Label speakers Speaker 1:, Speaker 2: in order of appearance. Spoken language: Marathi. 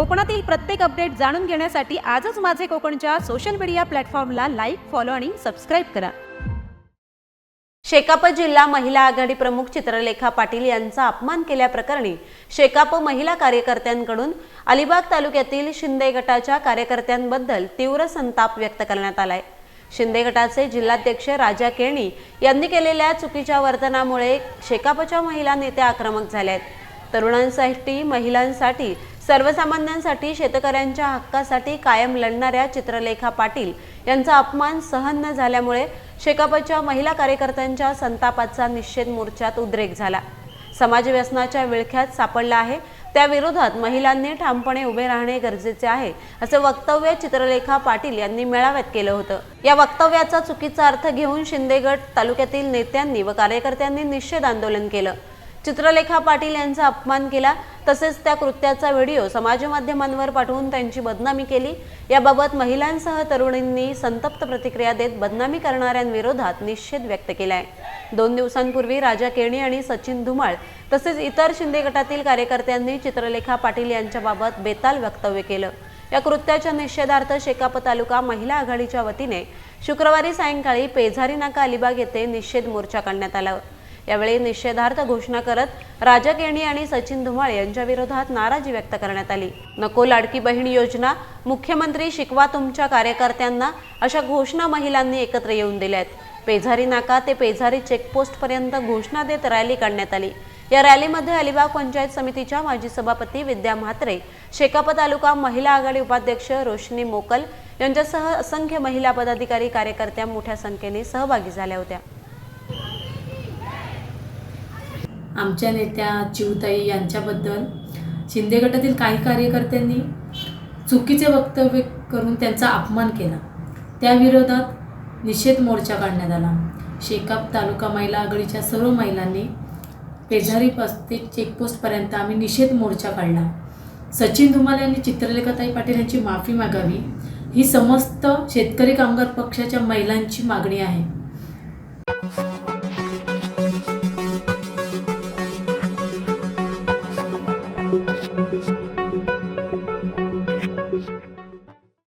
Speaker 1: कोकणातील प्रत्येक अपडेट जाणून घेण्यासाठी आजच माझे कोकणच्या सोशल मीडिया प्लॅटफॉर्मला लाईक फॉलो आणि सबस्क्राईब करा.
Speaker 2: शेकाप जिल्हा महिला आघाडी प्रमुख चित्रलेखा पाटील यांचा अपमान केल्याप्रकरणी शेकाप महिला कार्यकर्त्यांकडून अलिबाग तालुक्यातील शिंदे गटाच्या कार्यकर्त्यांबद्दल तीव्र संताप व्यक्त करण्यात आलाय. शिंदे गटाचे जिल्हाध्यक्ष राजा केणी यांनी केलेल्या चुकीच्या वर्तनामुळे शेकापच्या महिला नेत्या आक्रमक झाल्या आहेत तरुणांसाठी महिलांसाठी सर्वसामान्यांसाठी शेतकऱ्यांच्या हक्कासाठी कायम लढणाऱ्या चित्रलेखा पाटील यांचा अपमान सहन न झाल्यामुळे शेकापच्या महिला कार्यकर्त्यांच्या संतापाचा निषेध मोर्चात उद्रेक झाला. समाज व्यसनाच्या विळख्यात सापडला आहे. त्याविरोधात महिलांनी ठामपणे उभे राहणे गरजेचे आहे असे वक्तव्य चित्रलेखा पाटील यांनी मेळाव्यात केलं होतं. या वक्तव्याचा चुकीचा अर्थ घेऊन शिंदेगड तालुक्यातील नेत्यांनी व कार्यकर्त्यांनी निषेध आंदोलन केलं. चित्रलेखा पाटील यांचा अपमान केला. तसेच त्या कृत्याचा व्हिडिओ समाजमाध्यमांवर पाठवून त्यांची बदनामी केली. याबाबत महिलांसह तरुणींनी संतप्त प्रतिक्रिया देत बदनामी करणाऱ्यांविरोधात निषेध व्यक्त केलाय. दोन दिवसांपूर्वी राजा केणी आणि सचिन धुमाळ तसेच इतर शिंदे गटातील कार्यकर्त्यांनी चित्रलेखा पाटील यांच्याबाबत बेताल वक्तव्य केलं. या कृत्याच्या निषेधार्थ शेकाप तालुका महिला आघाडीच्या वतीने शुक्रवारी सायंकाळी पेझारी नाका अलिबाग येथे निषेध मोर्चा काढण्यात आला. यावेळी निषेधार्थ घोषणा करत राजक येणी आणि सचिन धुमाळ यांच्या विरोधात नाराजी व्यक्त करण्यात आली. नको लाडकी बहीण योजना मुख्यमंत्री शिकवा तुमच्या कार्यकर्त्यांना अशा घोषणा महिलांनी एकत्र येऊन दिल्या आहेत पेझारी नाका ते पेझारी चेकपोस्ट पर्यंत घोषणा देत रॅली काढण्यात आली. या रॅलीमध्ये अलिबाग पंचायत समितीच्या माजी सभापती विद्या म्हात्रे शेकाप तालुका महिला आघाडी उपाध्यक्ष रोशनी मोकल यांच्यासह असंख्य महिला पदाधिकारी कार्यकर्त्या मोठ्या संख्येने सहभागी झाल्या होत्या.
Speaker 3: आमच्या नेत्या चिवताई यांच्याबद्दल शिंदे गटातील काही कार्यकर्त्यांनी चुकीचे वक्तव्य करून त्यांचा अपमान केला. त्याविरोधात निषेध मोर्चा काढण्यात आला. शेकाप तालुका महिला आघाडीच्या सर्व महिलांनी पेझारी ते चेकपोस्टपर्यंत आम्ही निषेध मोर्चा काढला. सचिन धुमाल यांनी चित्रलेखाताई पाटील यांची माफी मागावी ही समस्त शेतकरी कामगार पक्षाच्या महिलांची मागणी आहे.